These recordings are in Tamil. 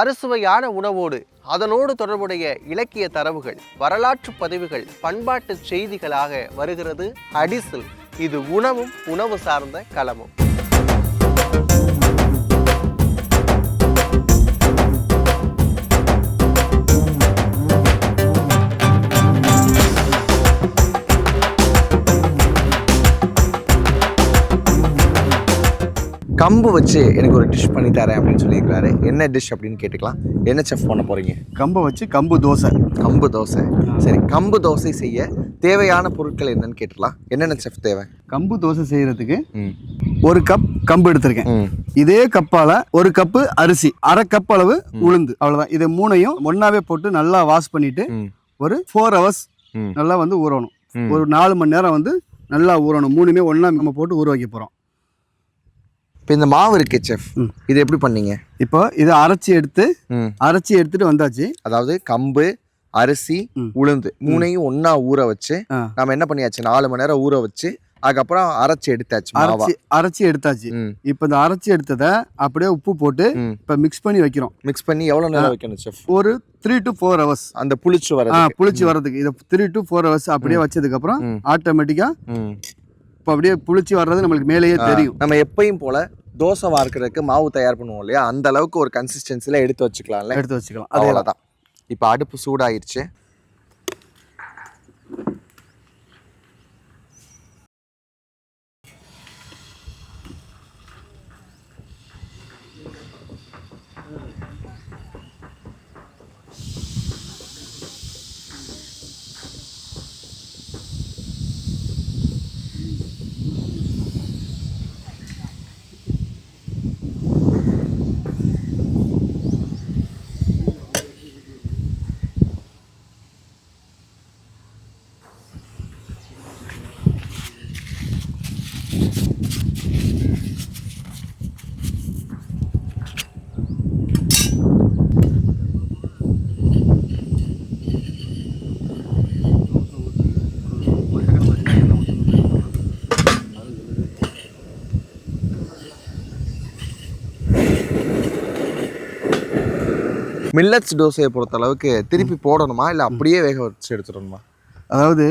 அறுசுவையான உணவோடு அதனோடு தொடர்புடைய இலக்கிய தரவுகள் வரலாற்று பதிவுகள் பண்பாட்டு செய்திகளாக வருகிறது. அடிசில் இது உணவும் உணவு சார்ந்த களமும் கம்பு வச்சு எனக்கு ஒரு டிஷ் பண்ணி தரேன் அப்படின்னு சொல்லியிருக்காரு என்ன டிஷ் அப்படின்னு கேட்டுக்கலாம். என்ன செஃப் பண்ண போறீங்க? கம்பை வச்சு கம்பு தோசை. கம்பு தோசை. சரி கம்பு தோசை செய்ய தேவையான பொருட்கள் என்னன்னு கேட்டுக்கலாம். என்னென்ன செஃப் தேவை? கம்பு தோசை செய்யறதுக்கு ம். ஒரு கப் கம்பு எடுத்திருக்கேன். இதே கப்பால ஒரு கப்பு அரிசி அரை கப் அளவு உளுந்து அவ்வளவுதான். இதை மூணையும் ஒண்ணாவே போட்டு நல்லா வாஷ் பண்ணிட்டு ஒரு ஃபோர் ஹவர்ஸ். நல்லா வந்து ஊறணும். ஒரு நாலு மணி நேரம் வந்து நல்லா ஊறணும். மூணுமே ஒண்ணா நம்ம போட்டு ஊற வைக்க போறோம். இப்போ இந்த மாவு இருக்கு செஃப். இது எப்படி பண்ணீங்க? இப்போ இதை அரைச்சி எடுத்து அரைச்சி எடுத்துட்டு வந்தாச்சு. அதாவது கம்பு அரிசி. உளுந்து மூணையும் ஒண்ணா ஊற வச்சு. நம்ம என்ன பண்ணியாச்சு? நாலு மணி நேரம் ஊற வச்சு அதுக்கப்புறம் அரைச்சு எடுத்தாச்சு அரைச்சி அரைச்சி எடுத்தாச்சு. இப்போ இந்த அரைச்சி எடுத்ததை அப்படியே உப்பு போட்டு இப்போ மிக்ஸ் பண்ணி வைக்கிறோம். மிக்ஸ் பண்ணி எவ்வளவு நேரம் வைக்கணும் செஃப்? ஒரு த்ரீ டு ஃபோர் ஹவர்ஸ் அந்த புளிச்சு வர புளிச்சு வர்றதுக்கு. இதை த்ரீ டு ஃபோர் ஹவர்ஸ் அப்படியே வச்சதுக்கு அப்புறம் ம். ஆட்டோமேட்டிக்கா ம். இப்போ அப்படியே புளிச்சு வர்றது நம்மளுக்கு மேலேயே தெரியும். நம்ம எப்பயும் போல தோசை வார்க்கறதுக்கு மாவு தயார் பண்ணுவோம் இல்லையா? அந்த அளவுக்கு ஒரு கன்சிஸ்டன்சில எடுத்து வச்சுக்கலாம்ல. எடுத்து வச்சுக்கலாம். அதே அவ்வளவுதான். இப்போ அடுப்பு சூடாயிருச்சு. மில்லட்ஸ் தோசையை பொறுத்த அளவுக்கு திருப்பி போடணுமா? இல்ல அப்படியே வேக வச்சு எடுத்துடணுமா? அதாவது.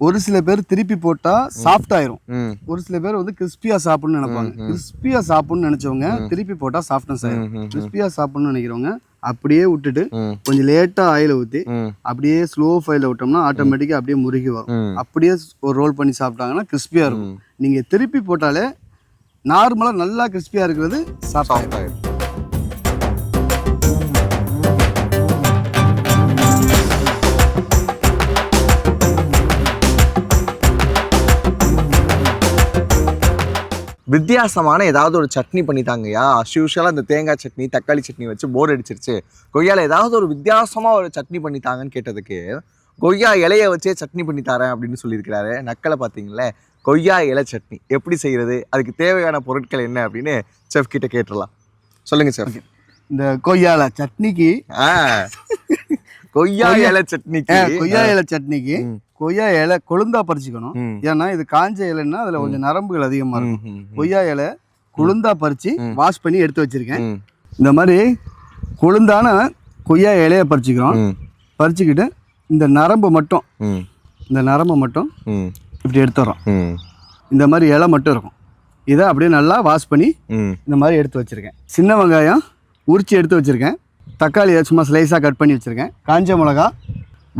ஒரு சில பேர் திருப்பி போட்டா சாஃப்ட் ஆயிரும். ஒரு சில பேர் வந்து கிறிஸ்பியா சாப்பிடணும்னு நினைப்பாங்க. கிறிஸ்பியா சாப்பிடணும்னு நினைச்சவங்க திருப்பி போட்டா சாஃப்ட்னஸ் ஆயிரும். கிறிஸ்பியா சாப்பிடணும்னு நினைக்கிறவங்க அப்படியே விட்டுட்டு கொஞ்சம் லேட்டா ஆயில ஊத்தி ம். அப்படியே ஸ்லோ ஃபைல விட்டோம்னா ஆட்டோமேட்டிக்கா அப்படியே முருகி வரும். அப்படியே ஒரு ரோல் பண்ணி சாப்பிட்டாங்கன்னா கிறிஸ்பியா இருக்கும். ம். நீங்க திருப்பி போட்டாலே நார்மலா நல்லா கிறிஸ்பியா இருக்கிறது சாஃப்ட் ஆயிடும் வித்தியாசமான ஏதாவது ஒரு சட்னி பண்ணி தாங்கய்யா அஸ்யூஷுவலாக இந்த தேங்காய் சட்னி தக்காளி சட்னி வச்சு போர் அடிச்சிருச்சு. கொய்யால ஏதாவது ஒரு வித்தியாசமா ஒரு சட்னி பண்ணி தாங்கன்னு கேட்டதுக்கு கொய்யா இலைய வச்சே சட்னி பண்ணி தரேன் அப்படின்னு சொல்லியிருக்கிறாரு. நக்கலை பார்த்தீங்களே கொய்யா இலை சட்னி எப்படி செய்யறது? அதுக்கு தேவையான பொருட்கள் என்ன? அப்படின்னு செஃப் கிட்ட கேட்டுடலாம். சொல்லுங்க செஃப் இந்த கொய்யால சட்னிக்கு ஆ. கொய்யா இலை சட்னிக்கு. கொய்யா இலை சட்னிக்கு. கொய்யா இலை கொழுந்தா பறிச்சுக்கணும். ஏன்னா இது காஞ்ச இலைன்னா அதுல கொஞ்சம் நரம்புகள் அதிகமா இருக்கும். கொய்யா இலை கொழுந்தா பறிச்சு. வாஷ் பண்ணி எடுத்து வச்சிருக்கேன். இந்த மாதிரி கொழுந்தான கொய்யா இலைய பறிச்சுக்கிறோம். பறிச்சுக்கிட்டு இந்த நரம்பு மட்டும் இந்த நரம்பு மட்டும் இப்படி எடுத்துடுறோம் ம், இந்த மாதிரி இலை மட்டும் இருக்கும். இதை அப்படியே நல்லா வாஷ் பண்ணி இந்த மாதிரி எடுத்து வச்சிருக்கேன். சின்ன வெங்காயம் உரிச்சு எடுத்து வச்சிருக்கேன். தக்காளியை சும்மா ஸ்லைஸாக கட் பண்ணி வச்சிருக்கேன். காஞ்ச மிளகா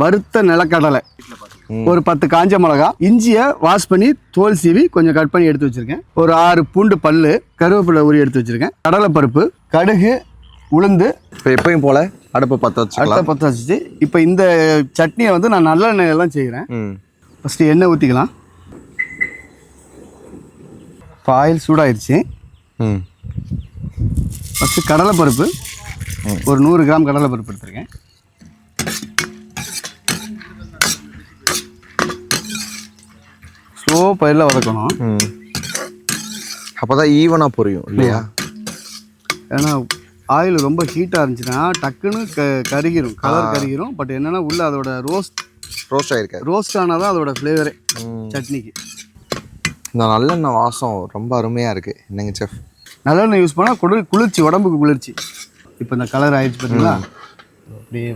வறுத்த நிலக்கடலை. ஒரு பத்து காஞ்ச மிளகா இஞ்சியை வாஷ் பண்ணி தோல் சீவி கொஞ்சம் கட் பண்ணி எடுத்து வச்சிருக்கேன். ஒரு ஆறு பூண்டு பல்லு கருவேப்பிலை உரி எடுத்து வச்சிருக்கேன். கடலைப்பருப்பு கடுகு உளுந்து இப்போ எப்பயும் போல அடுப்பை பற்ற அடுத்த வச்சுக்கலாம் பற்ற வச்சுட்டு இப்போ இந்த சட்னியை வந்து நான் நல்லெண்ணெயில் தான் செய்கிறேன் ஃபஸ்ட்டு எண்ணெய் ஊற்றிக்கலாம் இப்போ ஆயில் சூடாயிருச்சு ஃபஸ்ட்டு கடலைப்பருப்பு ஒரு நூறு கிராம் கடலைப்பருப்பு எடுத்திருக்கேன். ஸ்லோ பயிரில் வதக்கணும். ம். அப்போதான் ஈவனாக புரியும் இல்லையா? ஏன்னா ஆயில் ரொம்ப ஹீட்டாக இருந்துச்சுன்னா டக்குன்னு க கருகிரும். கலர் கருகிரும். பட் என்னன்னா உள்ள அதோட ரோஸ்ட் ரோஸ்ட் ஆயிருக்காரு ரோஸ்ட் ஆனால் தான் அதோட ஃப்ளேவரே. சட்னிக்கு. இந்த நல்லெண்ணெய் வாசம் ரொம்ப அருமையாக இருக்குது என்னங்க செஃப் நல்லெண்ணெய் யூஸ் பண்ணால் குளிர் குளிர்ச்சி உடம்புக்கு குளிர்ச்சி. இப்போ இந்த கலர் ஆயிடுச்சு பார்த்தீங்களா அப்படியே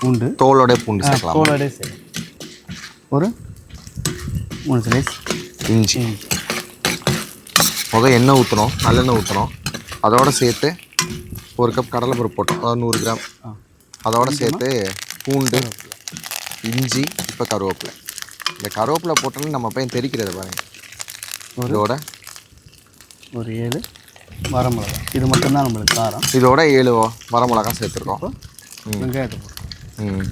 பூண்டு. தோலோட பூண்டு தோலோடே சரி ஒரு மூணு ஸ்லைஸ் இஞ்சி. முத எண்ணெய் ஊற்றணும் நல்லெண்ணெய் ஊற்றணும் அதோட சேர்த்து ஒரு கப் கடலைப்பருப்பு போட்டோம். அதாவது நூறு கிராம். அதோட சேர்த்து பூண்டு இஞ்சி இப்போ கருவேப்பிலை. இந்த கருவேப்பிலை போட்டோன்னு நம்ம பையன் தெரிக்கிறது பாருங்க. இதோட ஒரு ஏழு வரமிளகா இது மட்டும்தான் நம்மளுக்கு காரம். இதோட ஏழு வரமிளகா சேர்த்துருக்கோம். வெங்காயத்தை போட்டு ம்.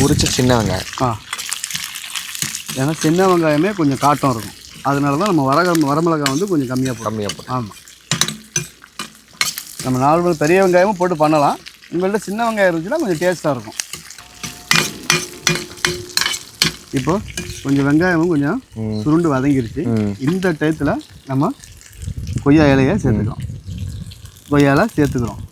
உரிச்ச சின்ன வெங்காயம். ஆ. ஏன்னா சின்ன வெங்காயமே கொஞ்சம் காட்டம் இருக்கும். அதனால தான் நம்ம வர வரமிளகா வந்து கொஞ்சம் கம்மியாக போடும் கம்மியாக போட்டு ஆமாம் நம்ம நார்மல் பெரிய வெங்காயமும் போட்டு பண்ணலாம். உங்கள்ட்ட சின்ன வெங்காயம் இருந்துச்சுன்னா கொஞ்சம் டேஸ்ட்டாக இருக்கும். இப்போ கொஞ்சம் வெங்காயமும் கொஞ்சம். சுருண்டு வதங்கிருச்சு. இந்த டயத்தில் நம்ம கொய்யா இலையை சேர்த்துக்கிறோம் கொய்யா இலை சேர்த்துக்கிறோம்.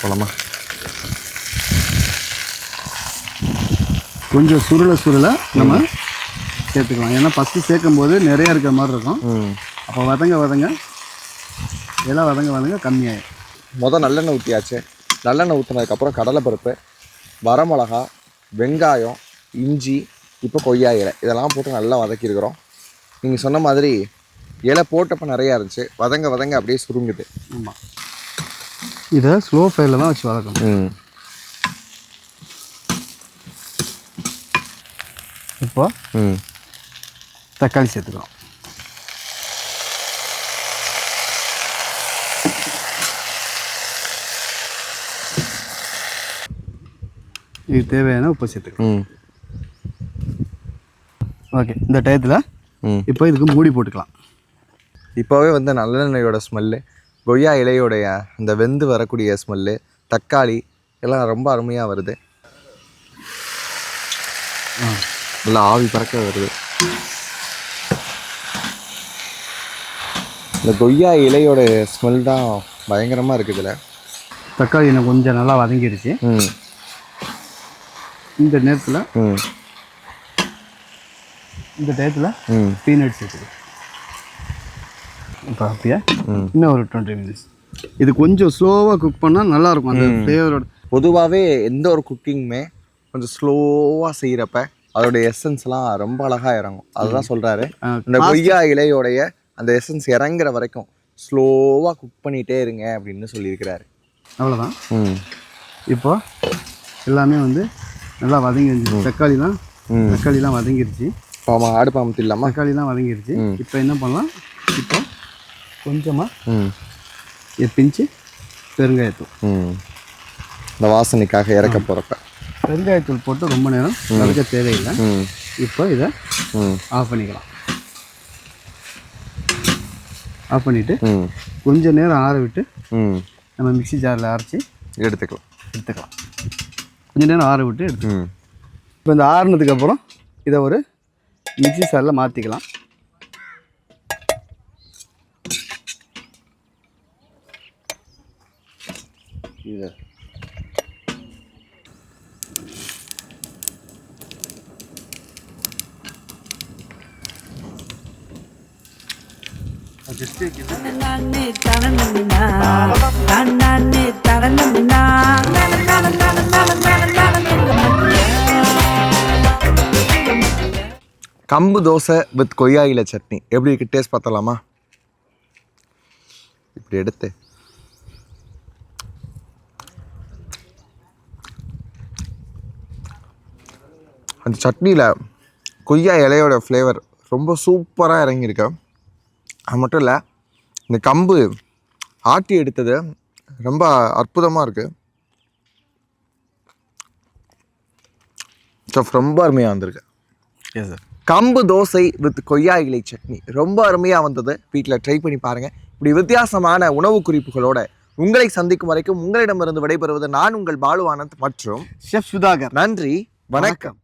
போலாமா? கொஞ்சம் சுருள சுருள நம்ம சேர்த்துக்கலாம். ஏன்னா ஃபஸ்ட்டு சேர்க்கும் போது நிறைய இருக்கிற மாதிரி இருக்கும். அப்போ வதங்க வதங்க எல்லாம் வதங்க வதங்க கம்மியாயிடும் மொதல் நல்லெண்ணெய் ஊற்றியாச்சு நல்லெண்ணெய் ஊற்றினதுக்கப்புறம் கடலைப்பருப்பு வரமிளகா வெங்காயம் இஞ்சி இப்போ கொய்யா இலை இதெல்லாம் போட்டு நல்லா வதக்கியிருக்கிறோம். நீங்கள் சொன்ன மாதிரி இலை போட்டப்போ நிறையா இருந்துச்சு. வதங்க வதங்க அப்படியே சுருங்குது. ஆமாம் இதை ஸ்லோ ஃபயரில் தான் வச்சு வதக்கணும். ம் இப்போ ம். தக்காளி சேர்த்துக்கிறோம் இது தேவையான உப்பு சேர்த்துக்கலாம் ஓகே இந்த டயத்தில் ம். இப்போ இதுக்கு மூடி போட்டுக்கலாம். இப்போவே வந்து நல்லெண்ணெயோட ஸ்மெல்லு கொய்யா இலையோடைய அந்த வெந்து வரக்கூடிய ஸ்மெல்லு தக்காளி எல்லாம் ரொம்ப அருமையாக வருது. நல்லா ஆவி பறக்க வருது. இந்த கொய்யா இலையோட ஸ்மெல் தான் பயங்கரமாக இருக்குது இதில் தக்காளி இன்னும் கொஞ்சம் நல்லா வதங்கிடுச்சு. இந்த நேரத்தில் இந்த டயத்தில் ம். பீனட் சேர்த்துக்கலாம் இப்போ அப்படியே. இன்னும் ஒரு டுவெண்ட்டி மினிட்ஸ் இது கொஞ்சம் ஸ்லோவாக குக் பண்ணால் நல்லாயிருக்கும் அந்த ஃப்ளேவரோட பொதுவாகவே எந்த ஒரு குக்கிங்குமே கொஞ்சம் ஸ்லோவாக செய்கிறப்ப அதோட எசன்ஸ்லாம் ரொம்ப அழகாக இறங்கும். அதுதான் சொல்கிறாரு இந்த கொய்யா இலையோடைய அந்த எசன்ஸ் இறங்குற வரைக்கும் ஸ்லோவாக குக் பண்ணிகிட்டே இருங்க அப்படின்னு சொல்லியிருக்கிறாரு. அவ்வளோதான் ம். இப்போ எல்லாமே வந்து நல்லா வதங்கிருச்சு. தக்காளிலாம். தக்காளிலாம் வதங்கிருச்சு. பாமா ஆடு பாம்பத்து இல்லாமா தக்காளிலாம் வதங்கிருச்சு. இப்போ என்ன பண்ணலாம்? இப்போ கொஞ்சமாக பிஞ்சு பெருங்காயத்தூள். ம். இந்த வாசனைக்காக இறக்க போகிறப்ப பெருங்காயத்தூள் போட்டு ரொம்ப நேரம் வதக்க தேவையில்லை. இப்போ இதை ஆஃப் பண்ணிக்கலாம். ஆஃப் பண்ணிவிட்டு கொஞ்ச நேரம் ஆற விட்டு நம்ம மிக்ஸி ஜாரில் அரைச்சி எடுத்துக்கலாம். எடுத்துக்கலாம். கொஞ்ச நேரம் ஆற விட்டு எடுத்து ம். இப்போ இந்த ஆறுனதுக்கு அப்புறம் இதை ஒரு மிக்ஸி ஜாரில் மாற்றிக்கலாம் இது. நானே நானே கம்பு தோசை வித் கொய்யா இலை சட்னி. எப்படி இருக்கு? டேஸ்ட் பார்த்தலாமா இப்படி எடுத்து. அந்த சட்னியில் கொய்யா இலையோட ஃப்ளேவர் ரொம்ப சூப்பராக இறங்கியிருக்கு. அது மட்டும் இல்லை இந்த கம்பு ஆட்டி எடுத்தது ரொம்ப அற்புதமாக இருக்குது ஸ்டஃப் ரொம்ப அருமையாக வந்திருக்கு. எஸ் சார் கம்பு தோசை வித் கொய்யா இலை சட்னி. ரொம்ப அருமையாக வந்தது. வீட்டில் ட்ரை பண்ணி பாருங்கள் இப்படி வித்தியாசமான உணவு குறிப்புகளோட உங்களை சந்திக்கும் வரைக்கும் உங்களிடமிருந்து விடைபெறுவது நான் உங்கள் பாலு ஆனந்த் மற்றும் ஷெஃப் சுதாகர். நன்றி. வணக்கம்.